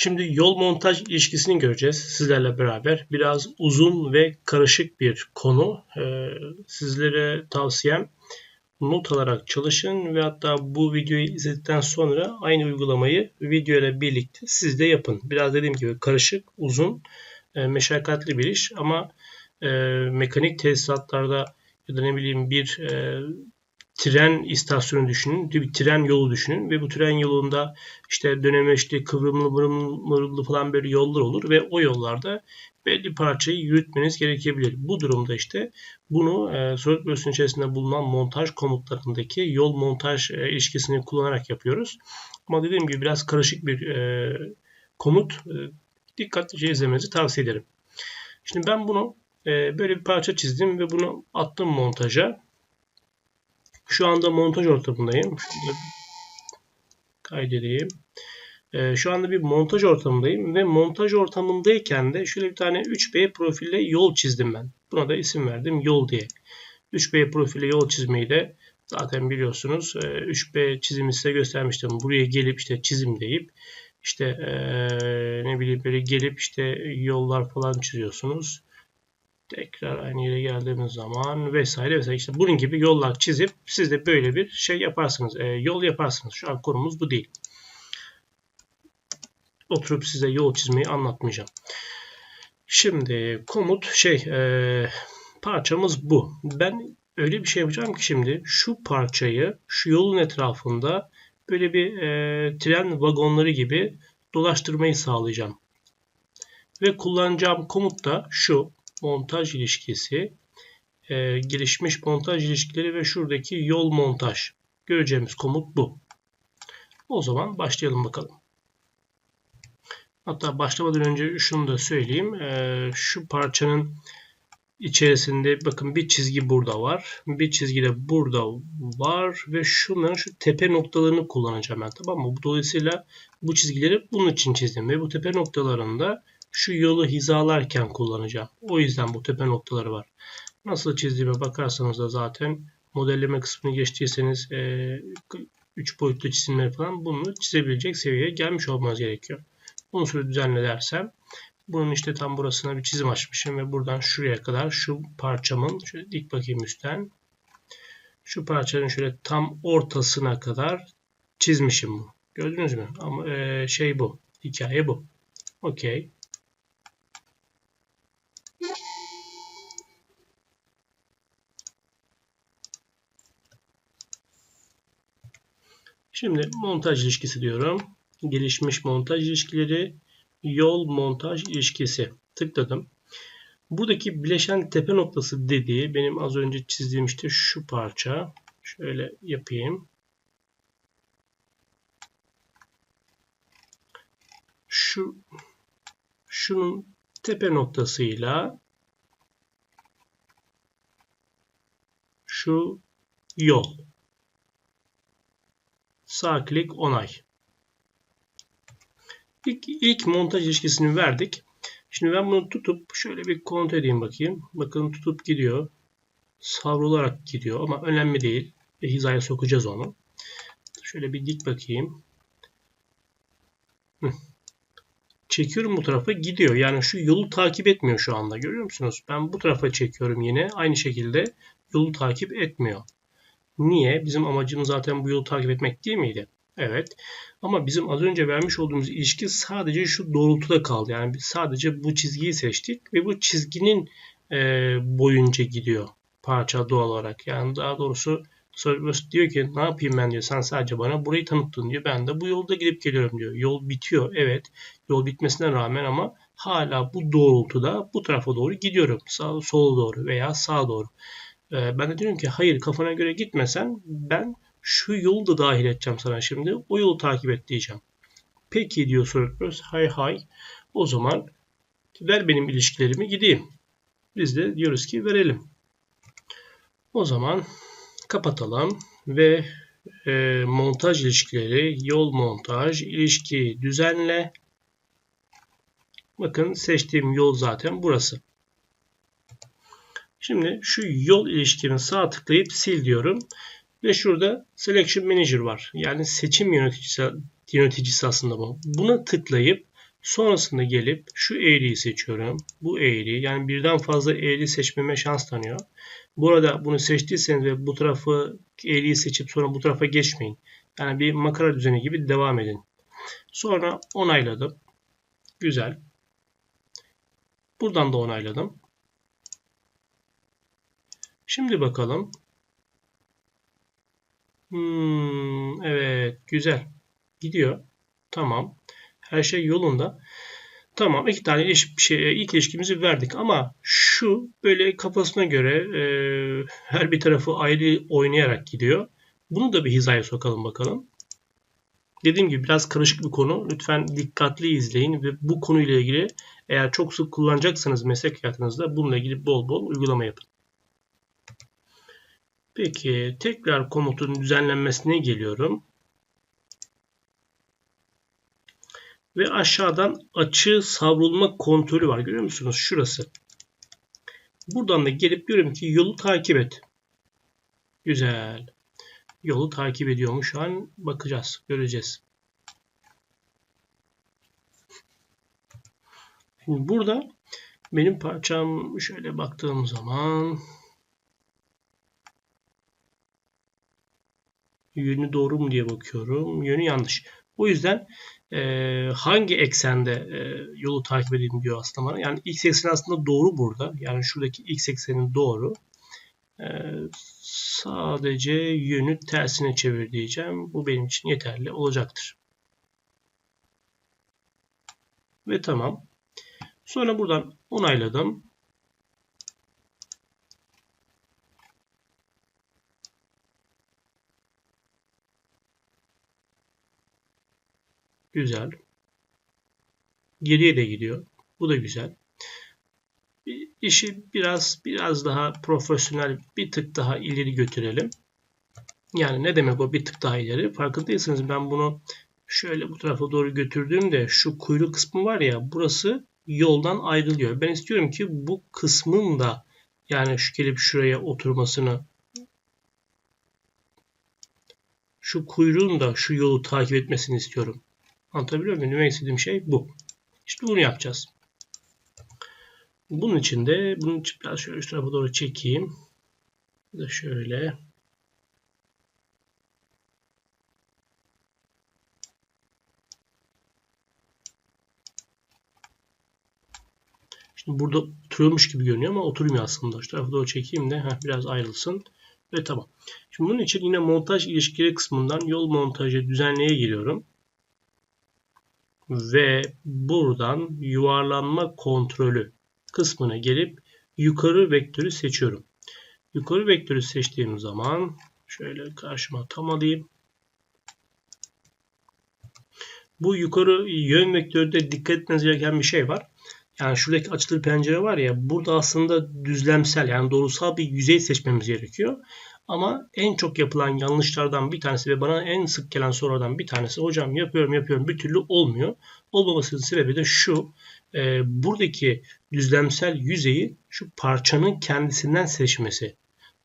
Şimdi yol montaj ilişkisini göreceğiz sizlerle beraber. Biraz uzun ve karışık bir konu. Ee, sizlere tavsiyem not alarak çalışın ve hatta bu videoyu izledikten sonra aynı uygulamayı video birlikte siz de yapın. Biraz dediğim gibi karışık, uzun, e, meşakkatli bir iş ama e, mekanik tesisatlarda ya da ne bileyim bir e, tren istasyonu düşünün, bir tren yolu düşünün ve bu tren yolunda işte döneme işte kıvrımlı mırımlı falan böyle yollar olur ve o yollarda belli parçayı yürütmeniz gerekebilir. Bu durumda işte bunu e, SolidWorks'ün içerisinde bulunan montaj komutlarındaki yol montaj e, ilişkisini kullanarak yapıyoruz. Ama dediğim gibi biraz karışık bir e, komut. E, dikkatlice izlemenizi tavsiye ederim. Şimdi ben bunu e, böyle bir parça çizdim ve bunu attım montaja. Şu anda montaj ortamındayım. Şurada kaydedeyim. Ee, şu anda bir montaj ortamındayım ve montaj ortamındayken de şöyle bir tane 3B profille yol çizdim ben. Buna da isim verdim yol diye. 3B profille yol çizmeyi de zaten biliyorsunuz. 3B e, çizimi size göstermiştim. Buraya gelip işte çizim deyip işte ee, ne bileyim böyle gelip işte yollar falan çiziyorsunuz tekrar aynı yere geldiğimiz zaman vesaire vesaire işte bunun gibi yollar çizip siz de böyle bir şey yaparsınız. E, yol yaparsınız. Şu an konumuz bu değil. Oturup size yol çizmeyi anlatmayacağım. Şimdi komut şey e, parçamız bu. Ben öyle bir şey yapacağım ki şimdi şu parçayı şu yolun etrafında böyle bir e, tren vagonları gibi dolaştırmayı sağlayacağım. Ve kullanacağım komut da şu montaj ilişkisi, e, gelişmiş montaj ilişkileri ve şuradaki yol montaj. Göreceğimiz komut bu. O zaman başlayalım bakalım. Hatta başlamadan önce şunu da söyleyeyim. E, şu parçanın içerisinde bakın bir çizgi burada var. Bir çizgi de burada var ve şunların şu tepe noktalarını kullanacağım ben tamam mı? Dolayısıyla bu çizgileri bunun için çizdim ve bu tepe noktalarında şu yolu hizalarken kullanacağım. O yüzden bu tepe noktaları var. Nasıl çizdiğime bakarsanız da zaten modelleme kısmını geçtiyseniz 3 e, boyutlu çizimleri falan bunu çizebilecek seviyeye gelmiş olmanız gerekiyor. Unsuru düzenle dersem bunun işte tam burasına bir çizim açmışım ve buradan şuraya kadar şu parçamın şöyle dik bakayım üstten şu parçanın şöyle tam ortasına kadar çizmişim bu. Gördünüz mü? Ama e, şey bu. Hikaye bu. Okey. Şimdi montaj ilişkisi diyorum. Gelişmiş montaj ilişkileri, yol montaj ilişkisi. Tıkladım. Buradaki bileşen tepe noktası dediği benim az önce çizdiğim işte şu parça. Şöyle yapayım. Şu şunun tepe noktasıyla şu yol. Sağ klik onay. İlk, ilk montaj ilişkisini verdik. Şimdi ben bunu tutup şöyle bir kontrol edeyim bakayım. Bakın tutup gidiyor. Savrularak gidiyor ama önemli değil. Ve hizaya sokacağız onu. Şöyle bir dik bakayım. Çekiyorum bu tarafa gidiyor. Yani şu yolu takip etmiyor şu anda. Görüyor musunuz? Ben bu tarafa çekiyorum yine. Aynı şekilde yolu takip etmiyor. Niye? Bizim amacımız zaten bu yolu takip etmek değil miydi? Evet. Ama bizim az önce vermiş olduğumuz ilişki sadece şu doğrultuda kaldı. Yani biz sadece bu çizgiyi seçtik ve bu çizginin e, boyunca gidiyor parça doğal olarak. Yani daha doğrusu SolidWorks diyor ki ne yapayım ben diyor. Sen sadece bana burayı tanıttın diyor. Ben de bu yolda gidip geliyorum diyor. Yol bitiyor. Evet. Yol bitmesine rağmen ama hala bu doğrultuda bu tarafa doğru gidiyorum. Sağ, sola doğru veya sağa doğru. Ee, ben de diyorum ki hayır kafana göre gitmesen ben şu yolu da dahil edeceğim sana şimdi. O yolu takip et diyeceğim. Peki diyor SolidWorks. Hay hay. O zaman ver benim ilişkilerimi gideyim. Biz de diyoruz ki verelim. O zaman kapatalım ve e, montaj ilişkileri, yol montaj, ilişki düzenle. Bakın seçtiğim yol zaten burası. Şimdi şu yol ilişkini sağ tıklayıp sil diyorum. Ve şurada Selection Manager var. Yani seçim yöneticisi, yöneticisi aslında bu. Buna tıklayıp Sonrasında gelip şu eğriyi seçiyorum. Bu eğri yani birden fazla eğri seçmeme şans tanıyor. Burada bunu seçtiyseniz ve bu tarafı eğriyi seçip sonra bu tarafa geçmeyin. Yani bir makara düzeni gibi devam edin. Sonra onayladım. Güzel. Buradan da onayladım. Şimdi bakalım. Hmm, evet güzel. Gidiyor. Tamam. Her şey yolunda. Tamam iki tane iş, şey, ilk ilişkimizi verdik ama şu böyle kafasına göre e, her bir tarafı ayrı oynayarak gidiyor. Bunu da bir hizaya sokalım bakalım. Dediğim gibi biraz karışık bir konu. Lütfen dikkatli izleyin ve bu konuyla ilgili eğer çok sık kullanacaksanız meslek hayatınızda bununla ilgili bol bol uygulama yapın. Peki tekrar komutun düzenlenmesine geliyorum. Ve aşağıdan açı savrulma kontrolü var. Görüyor musunuz? Şurası. Buradan da gelip diyorum ki yolu takip et. Güzel. Yolu takip ediyor mu? Şu an bakacağız. Göreceğiz. Şimdi burada benim parçam şöyle baktığım zaman yönü doğru mu diye bakıyorum. Yönü yanlış. O yüzden e, hangi eksende e, yolu takip edeyim diyor aslında bana. Yani x ekseni aslında doğru burada. Yani şuradaki x eksenin doğru. E, sadece yönü tersine çevir diyeceğim. Bu benim için yeterli olacaktır. Ve tamam. Sonra buradan onayladım. Güzel. Geriye de gidiyor. Bu da güzel. İşi biraz biraz daha profesyonel bir tık daha ileri götürelim. Yani ne demek o bir tık daha ileri? Farkındaysanız ben bunu şöyle bu tarafa doğru götürdüğümde şu kuyruk kısmı var ya burası yoldan ayrılıyor. Ben istiyorum ki bu kısmın da yani şu gelip şuraya oturmasını şu kuyruğun da şu yolu takip etmesini istiyorum. Anlatabiliyor muyum? Demek istediğim şey bu. İşte bunu yapacağız. Bunun için de için biraz şöyle şu tarafa doğru çekeyim. Da şöyle. Şimdi burada oturuyormuş gibi görünüyor ama oturmuyor aslında. Şu tarafa doğru çekeyim de heh, biraz ayrılsın. Ve tamam. Şimdi bunun için yine montaj ilişkileri kısmından yol montajı düzenleye giriyorum ve buradan yuvarlanma kontrolü kısmına gelip yukarı vektörü seçiyorum. Yukarı vektörü seçtiğim zaman şöyle karşıma tam alayım. Bu yukarı yön vektörde dikkat etmeniz gereken bir şey var. Yani şuradaki açılı pencere var ya burada aslında düzlemsel yani doğrusal bir yüzey seçmemiz gerekiyor. Ama en çok yapılan yanlışlardan bir tanesi ve bana en sık gelen sorulardan bir tanesi hocam yapıyorum yapıyorum bir türlü olmuyor. Olmamasının sebebi de şu e, buradaki düzlemsel yüzeyi şu parçanın kendisinden seçmesi.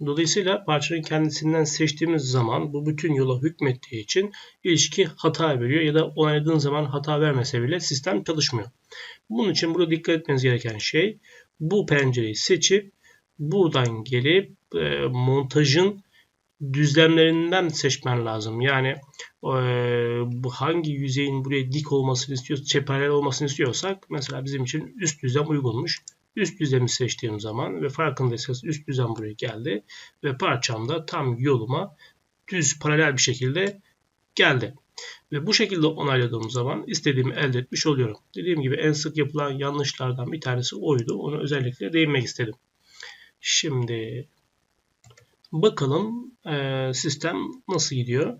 Dolayısıyla parçanın kendisinden seçtiğimiz zaman bu bütün yola hükmettiği için ilişki hata veriyor ya da onayladığın zaman hata vermese bile sistem çalışmıyor. Bunun için burada dikkat etmeniz gereken şey bu pencereyi seçip buradan gelip e, montajın düzlemlerinden seçmen lazım. Yani e, hangi yüzeyin buraya dik olmasını istiyorsak, çeparel olmasını istiyorsak mesela bizim için üst düzlem uygunmuş. Üst düzlemi seçtiğim zaman ve farkındaysanız üst düzlem buraya geldi ve parçam da tam yoluma düz paralel bir şekilde geldi. Ve bu şekilde onayladığım zaman istediğimi elde etmiş oluyorum. Dediğim gibi en sık yapılan yanlışlardan bir tanesi oydu. Onu özellikle değinmek istedim. Şimdi bakalım e, sistem nasıl gidiyor.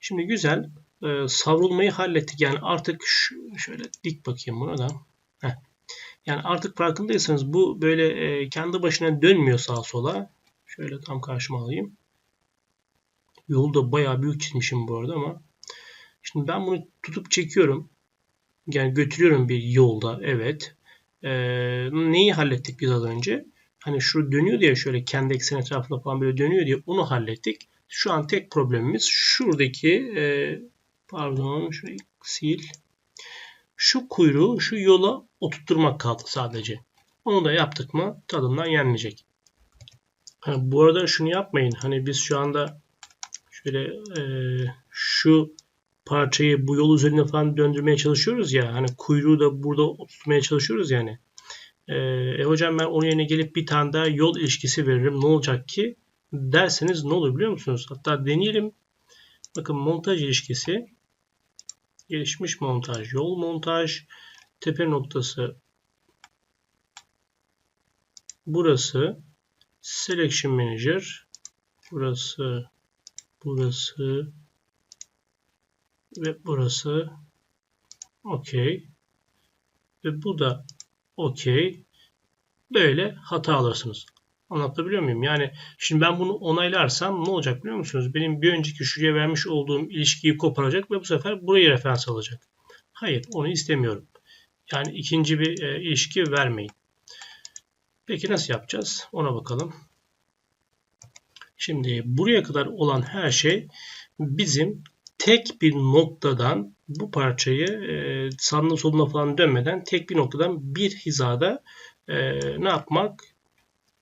Şimdi güzel e, savrulmayı hallettik. Yani artık şu, şöyle dik bakayım buna da. Heh. Yani artık farkındaysanız bu böyle e, kendi başına dönmüyor sağa sola. Şöyle tam karşıma alayım. Yolu da bayağı büyük çizmişim bu arada ama. Şimdi ben bunu tutup çekiyorum. Yani götürüyorum bir yolda. Evet. E, neyi hallettik biz az önce? Hani şu dönüyor diye şöyle kendi eksen etrafında falan böyle dönüyor diye onu hallettik. Şu an tek problemimiz şuradaki e, pardon şurayı sil. Şu kuyruğu şu yola oturtturmak kaldı sadece. Onu da yaptık mı tadından yenmeyecek. Ha, bu arada şunu yapmayın. Hani biz şu anda şöyle e, şu parçayı bu yol üzerine falan döndürmeye çalışıyoruz ya. Hani kuyruğu da burada oturtmaya çalışıyoruz yani. E, e hocam ben onun yerine gelip bir tane daha yol ilişkisi veririm. Ne olacak ki? Derseniz ne olur biliyor musunuz? Hatta deneyelim. Bakın montaj ilişkisi. Gelişmiş montaj, yol montaj, tepe noktası burası Selection Manager burası burası ve burası okey ve bu da okey böyle hata alırsınız. Anlatabiliyor muyum? Yani şimdi ben bunu onaylarsam ne olacak biliyor musunuz? Benim bir önceki şuraya vermiş olduğum ilişkiyi koparacak ve bu sefer burayı referans alacak. Hayır onu istemiyorum. Yani ikinci bir e, ilişki vermeyin. Peki nasıl yapacağız? Ona bakalım. Şimdi buraya kadar olan her şey bizim tek bir noktadan bu parçayı e, sağına soluna falan dönmeden tek bir noktadan bir hizada e, ne yapmak?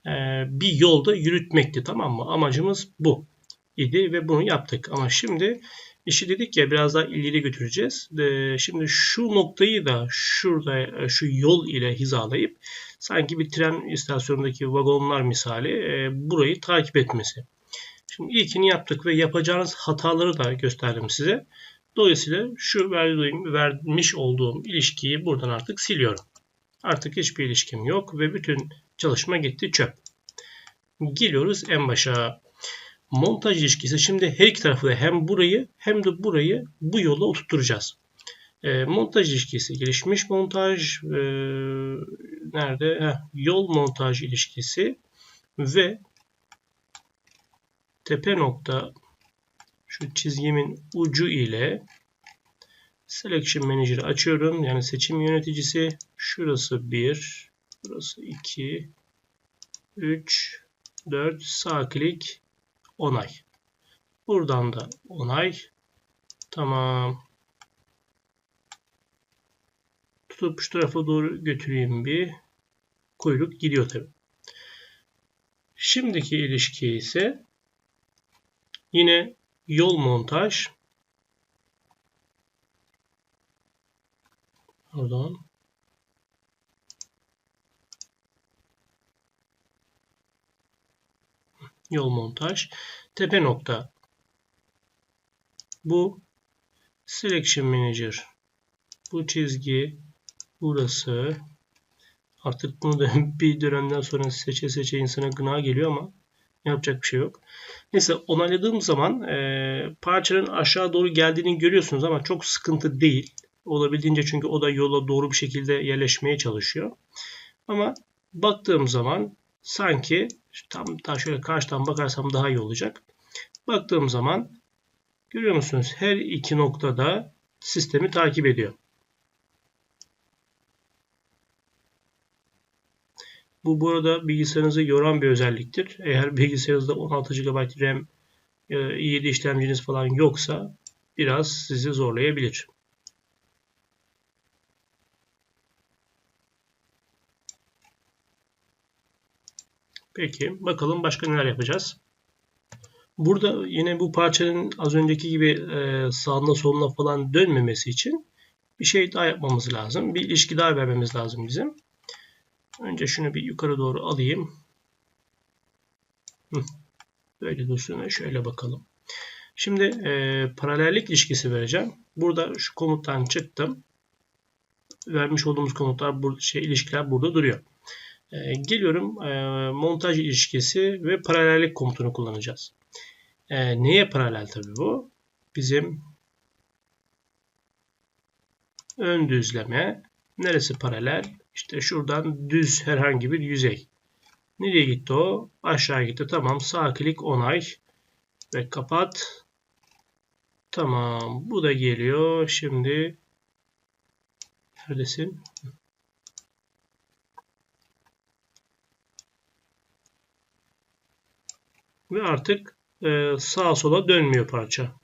E, bir yolda yürütmekti tamam mı? Amacımız bu idi ve bunu yaptık. Ama şimdi işi dedik ya biraz daha ileri götüreceğiz. E, şimdi şu noktayı da şurada şu yol ile hizalayıp sanki bir tren istasyonundaki vagonlar misali burayı takip etmesi. Şimdi ilkini yaptık ve yapacağınız hataları da gösterdim size. Dolayısıyla şu verdiğim, vermiş olduğum ilişkiyi buradan artık siliyorum. Artık hiçbir ilişkim yok ve bütün çalışma gitti çöp. Geliyoruz en başa. Montaj ilişkisi. Şimdi her iki tarafı da hem burayı hem de burayı bu yola oturtacağız. E, montaj ilişkisi gelişmiş montaj e, nerede? Heh, yol montaj ilişkisi ve tepe nokta şu çizgimin ucu ile Selection Manager'ı açıyorum. Yani seçim yöneticisi. Şurası 1, burası 2, 3, 4, sağ klik, onay. Buradan da onay. Tamam. Tutup şu tarafa doğru götüreyim bir. Kuyruk gidiyor tabi. Şimdiki ilişki ise Yine yol montaj. Pardon. Yol montaj. Tepe nokta. Bu Selection Manager. Bu çizgi burası. Artık bunu da bir dönemden sonra seçe seçe insana gına geliyor ama Yapacak bir şey yok. Neyse onayladığım zaman e, parçanın aşağı doğru geldiğini görüyorsunuz ama çok sıkıntı değil. Olabildiğince çünkü o da yola doğru bir şekilde yerleşmeye çalışıyor. Ama baktığım zaman sanki tam daha şöyle karşıdan bakarsam daha iyi olacak. Baktığım zaman görüyor musunuz? Her iki noktada sistemi takip ediyor. Bu burada bilgisayarınızı yoran bir özelliktir. Eğer bilgisayarınızda 16 GB RAM i7 e, işlemciniz falan yoksa biraz sizi zorlayabilir. Peki bakalım başka neler yapacağız. Burada yine bu parçanın az önceki gibi e, sağına soluna falan dönmemesi için bir şey daha yapmamız lazım. Bir ilişki daha vermemiz lazım bizim. Önce şunu bir yukarı doğru alayım. Böyle dursun ve şöyle bakalım. Şimdi e, paralellik ilişkisi vereceğim. Burada şu komuttan çıktım. Vermiş olduğumuz komutlar, bu, şey, ilişkiler burada duruyor. E, geliyorum e, montaj ilişkisi ve paralellik komutunu kullanacağız. E, neye paralel tabii bu? Bizim ön düzleme neresi paralel? İşte şuradan düz herhangi bir yüzey. Nereye gitti o? Aşağı gitti. Tamam. Sağ klik onay. Ve kapat. Tamam. Bu da geliyor. Şimdi neredesin? Ve artık e, sağa sola dönmüyor parça.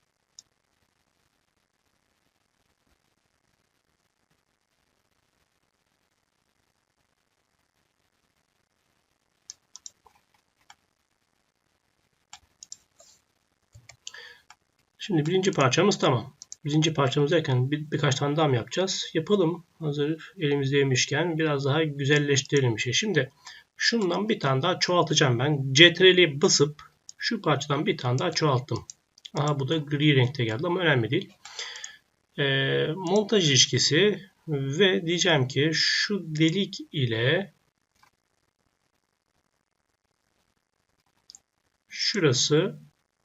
Şimdi birinci parçamız tamam. Birinci parçamız derken bir, birkaç tane daha mı yapacağız? Yapalım. Hazır elimizdeymişken biraz daha güzelleştirelim şey. Şimdi şundan bir tane daha çoğaltacağım ben. CTRL'i basıp şu parçadan bir tane daha çoğalttım. Aha bu da gri renkte geldi ama önemli değil. Ee, montaj ilişkisi ve diyeceğim ki şu delik ile şurası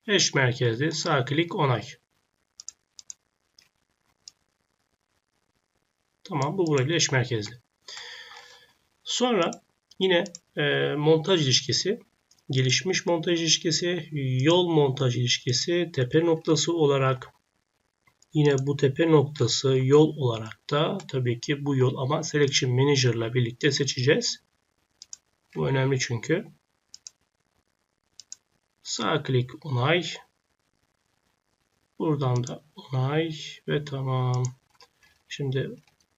eş merkezli sağ klik onay. Tamam bu burayla eş merkezli. Sonra yine e, montaj ilişkisi, gelişmiş montaj ilişkisi, yol montaj ilişkisi, tepe noktası olarak yine bu tepe noktası yol olarak da tabii ki bu yol ama Selection Manager ile birlikte seçeceğiz. Bu önemli çünkü. Sağ klik onay. Buradan da onay ve tamam. Şimdi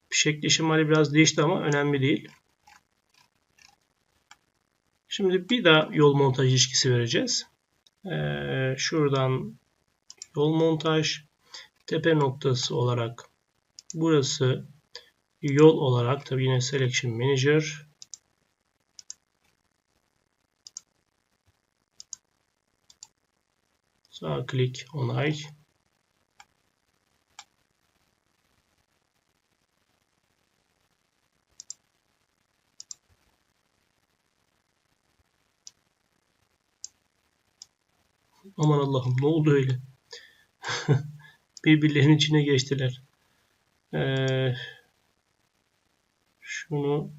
şekli şemali biraz değişti ama önemli değil. Şimdi bir daha yol montaj ilişkisi vereceğiz. Ee, şuradan yol montaj tepe noktası olarak burası yol olarak tabi yine selection manager sağ klik onay Aman Allah'ım ne oldu öyle? Birbirlerinin içine geçtiler. Ee, şunu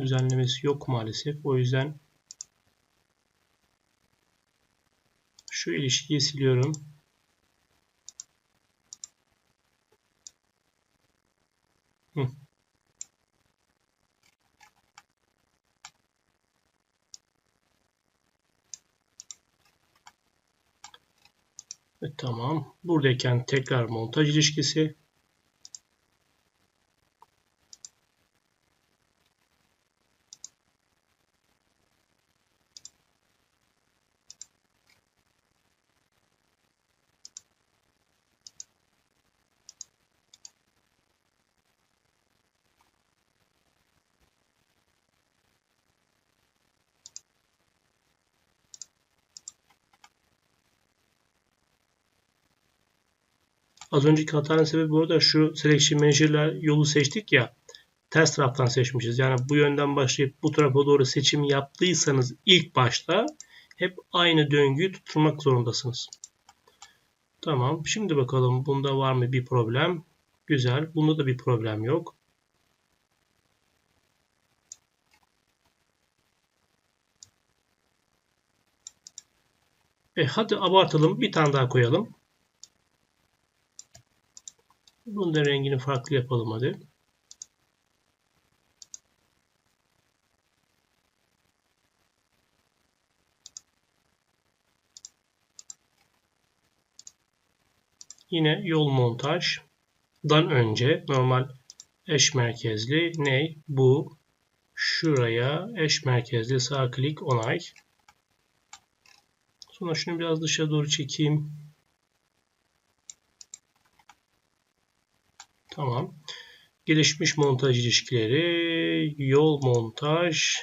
düzenlemesi yok maalesef. O yüzden şu ilişkiyi siliyorum. Hı. Tamam. Buradayken tekrar montaj ilişkisi. Az önceki hatanın sebebi burada şu selection manager'la yolu seçtik ya ters taraftan seçmişiz. Yani bu yönden başlayıp bu tarafa doğru seçim yaptıysanız ilk başta hep aynı döngüyü tutturmak zorundasınız. Tamam. Şimdi bakalım bunda var mı bir problem? Güzel. Bunda da bir problem yok. E hadi abartalım. Bir tane daha koyalım. Bunun da rengini farklı yapalım hadi. Yine yol montajdan önce normal eş merkezli ne? Bu şuraya eş merkezli sağ klik onay. Sonra şunu biraz dışa doğru çekeyim. Tamam. Gelişmiş montaj ilişkileri, yol montaj,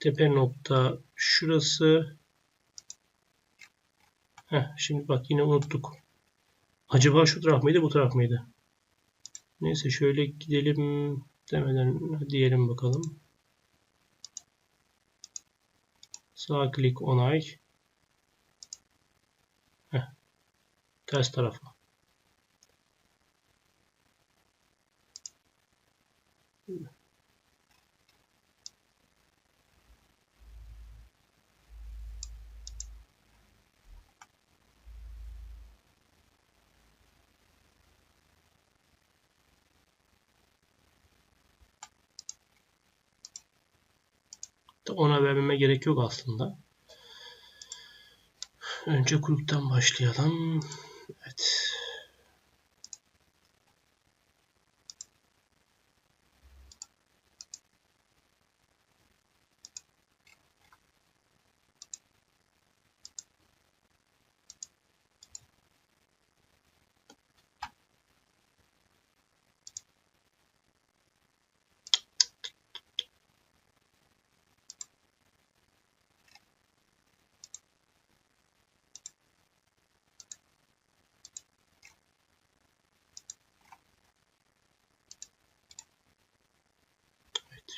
tepe nokta şurası. Heh, şimdi bak yine unuttuk. Acaba şu taraf mıydı bu taraf mıydı? Neyse şöyle gidelim demeden diyelim bakalım. Sağ klik onay. Heh, ters tarafa. Ona vermeme gerek yok aslında. Önce gruptan başlayalım. Evet.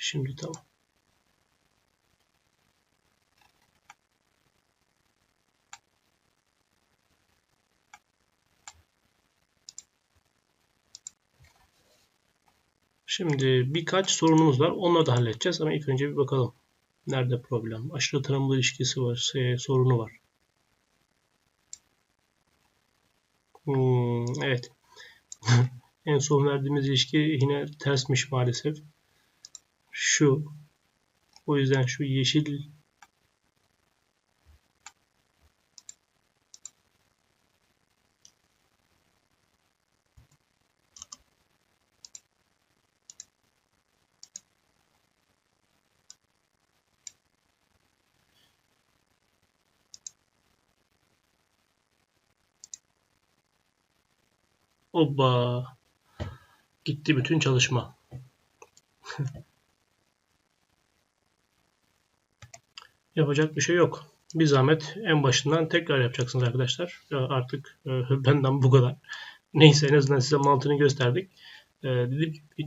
Şimdi tamam. Şimdi birkaç sorunumuz var. Onları da halledeceğiz ama ilk önce bir bakalım. Nerede problem? Aşırı tanımlı ilişkisi var, şey, sorunu var. Hmm, evet. en son verdiğimiz ilişki yine tersmiş maalesef. Şu. O yüzden şu yeşil Oba. Gitti bütün çalışma. Yapacak bir şey yok. Bir zahmet en başından tekrar yapacaksınız arkadaşlar. Artık e, benden bu kadar. Neyse en azından size mantığını gösterdik. E,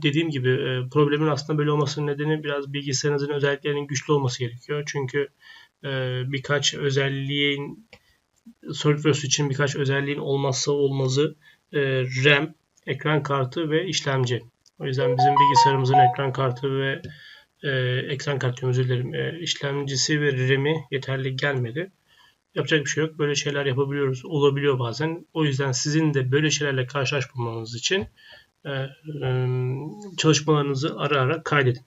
dediğim gibi e, problemin aslında böyle olmasının nedeni biraz bilgisayarınızın özelliklerinin güçlü olması gerekiyor. Çünkü birkaç özelliğin SolidWorks için birkaç özelliğin olmazsa olmazı RAM, ekran kartı ve işlemci. O yüzden bizim bilgisayarımızın ekran kartı ve e, ekran kartı özür dilerim e, işlemcisi ve RAM'i yeterli gelmedi. Yapacak bir şey yok. Böyle şeyler yapabiliyoruz. Olabiliyor bazen. O yüzden sizin de böyle şeylerle karşılaşmamanız için e, e, çalışmalarınızı ara ara kaydedin.